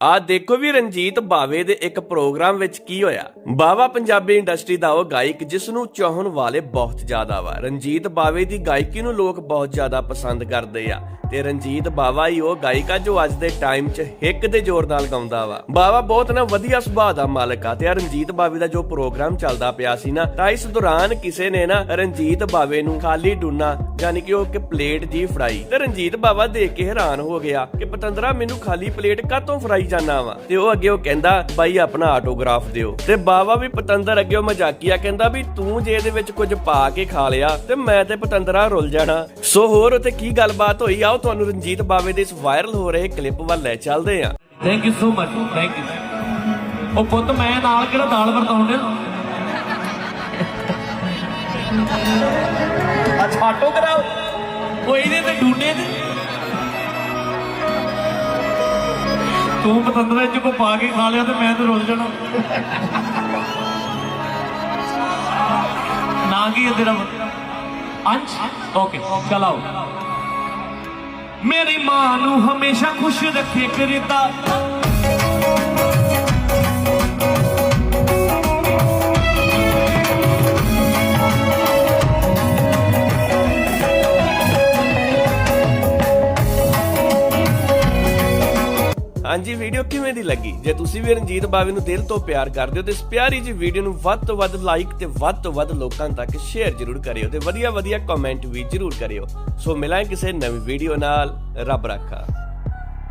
ਆ ਦੇਖੋ ਵੀ ਰਣਜੀਤ ਬਾਵੇ ਦੇ ਇੱਕ ਪ੍ਰੋਗਰਾਮ ਵਿੱਚ ਕੀ ਹੋਇਆ। ਬਾਵਾ ਪੰਜਾਬੀ ਇੰਡਸਟਰੀ ਦਾ ਉਹ ਗਾਇਕ ਜਿਸ ਨੂੰ ਚਾਹਣ ਵਾਲੇ ਬਹੁਤ ਜ਼ਿਆਦਾ ਵਾ। ਰਣਜੀਤ ਬਾਵੇ ਦੀ ਗਾਇਕੀ ਨੂੰ ਲੋਕ ਬਹੁਤ ਜ਼ਿਆਦਾ ਪਸੰਦ ਕਰਦੇ ਆ ਤੇ ਰਣਜੀਤ ਬਾਵਾ ਹੀ ਉਹ ਗਾਇਕ ਆ ਜੋ ਅੱਜ ਦੇ ਟਾਈਮ 'ਚ ਹਿੱਕ ਦੇ ਜ਼ੋਰ ਨਾਲ ਗਾਉਂਦਾ ਵਾ। ਬਾਵਾ ਬਹੁਤ ਨਾ ਵਧੀਆ ਸੁਭਾਅ ਦਾ ਮਾਲਕ ਆ ਤੇ ਰਣਜੀਤ ਬਾਵੇ ਦਾ ਜੋ ਪ੍ਰੋਗਰਾਮ ਚੱਲਦਾ ਪਿਆ ਸੀ ਨਾ, ਤਾਂ ਇਸ ਦੌਰਾਨ ਕਿਸੇ ਨੇ ਨਾ ਰਣਜੀਤ ਬਾਵੇ ਨੂੰ ਖਾਲੀ ਡੂਨਾ ਯਾਨੀ ਕਿ ਉਹ ਕਿ ਪਲੇਟ ਜੀ ਫੜਾਈ ਤੇ ਰਣਜੀਤ ਬਾਵਾ ਦੇਖ ਕੇ ਹੈਰਾਨ ਹੋ ਗਿਆ ਕਿ ਪਤੰਦਰਾ, ਮੈਨੂੰ ਖਾਲੀ ਪਲੇਟ ਕਾਤੋਂ ਫੜਾਈ ਜਾਣਾ ਵਾ? ਤੇ ਉਹ ਅੱਗੇ ਉਹ ਕਹਿੰਦਾ, ਬਾਈ, ਆਪਣਾ ਆਟੋਗ੍ਰਾਫ ਦਿਓ। ਤੇ ਬਾਵਾ ਵੀ ਪਤੰਦਰ ਅੱਗੇ ਉਹ ਮਜ਼ਾਕੀਆ ਕਹਿੰਦਾ ਵੀ, ਤੂੰ ਜੇ ਇਹਦੇ ਵਿੱਚ ਕੁਝ ਪਾ ਕੇ ਖਾ ਲਿਆ, ਤੇ ਮੈਂ ਤੇ ਪਤੰਦਰਾ ਰੁੱਲ ਜਾਣਾ। ਸੋ ਹੋਰ ਉਤੇ ਕੀ ਗੱਲਬਾਤ ਹੋਈ? ਆਓ ਤੁਹਾਨੂੰ ਰਣਜੀਤ ਬਾਵੇ ਦੇ ਇਸ ਵਾਇਰਲ ਹੋ ਰਹੇ ਕਲਿੱਪ ਵੱਲ ਲੈ ਚੱਲਦੇ ਆਂ। Thank you so much thank you ਉਹ ਪੁੱਤ, ਮੈਂ ਨਾਲ ਕਿਹੜਾ ਦਾਲ ਵਰਤਾਉਣ ਡਿਆ ਕਰਾਓ। ਉਹ ਇਹਦੇ ਤੇ ਡੂਨੇ ਤੇ। ਤੂੰ ਪਤੰਦਰੇ ਚ ਕੋ ਪਾ ਕੇ ਖਾ ਲਿਆ ਤੇ ਮੈਂ ਤੇ ਰੁੱਲ ਜਾਣਾ। ਨਾ ਕੀ ਹੈ ਤੇਰਾ ਅੰਸ਼? ਓਕੇ ਚਲ ਮੇਰੀ ਮਾਂ ਨੂੰ ਹਮੇਸ਼ਾ ਖੁਸ਼ ਰੱਖੇ ਕਰਦਾ ਹਾਂਜੀ ਵੀਡੀਓ ਕਿਵੇਂ ਦੀ ਲੱਗੀ? ਜੇ ਤੁਸੀਂ ਵੀ ਰਣਜੀਤ ਬਾਵੇ ਨੂੰ ਦਿਲ ਤੋਂ ਪਿਆਰ ਕਰਦੇ ਹੋ, ਤੇ ਇਸ ਪਿਆਰੀ ਜੀ ਵੀਡੀਓ ਨੂੰ ਵੱਧ ਤੋਂ ਵੱਧ ਲਾਈਕ ਤੇ ਵੱਧ ਤੋਂ ਵੱਧ ਲੋਕਾਂ ਤੱਕ ਸ਼ੇਅਰ ਜ਼ਰੂਰ ਕਰਿਓ ਤੇ ਵਧੀਆ ਵਧੀਆ ਕਮੈਂਟ ਵੀ ਜ਼ਰੂਰ ਕਰਿਓ। ਸੋ ਮਿਲਾਂਗੇ ਕਿਸੇ ਨਵੀਂ ਵੀਡੀਓ ਨਾਲ। ਰੱਬ ਰੱਖਾ।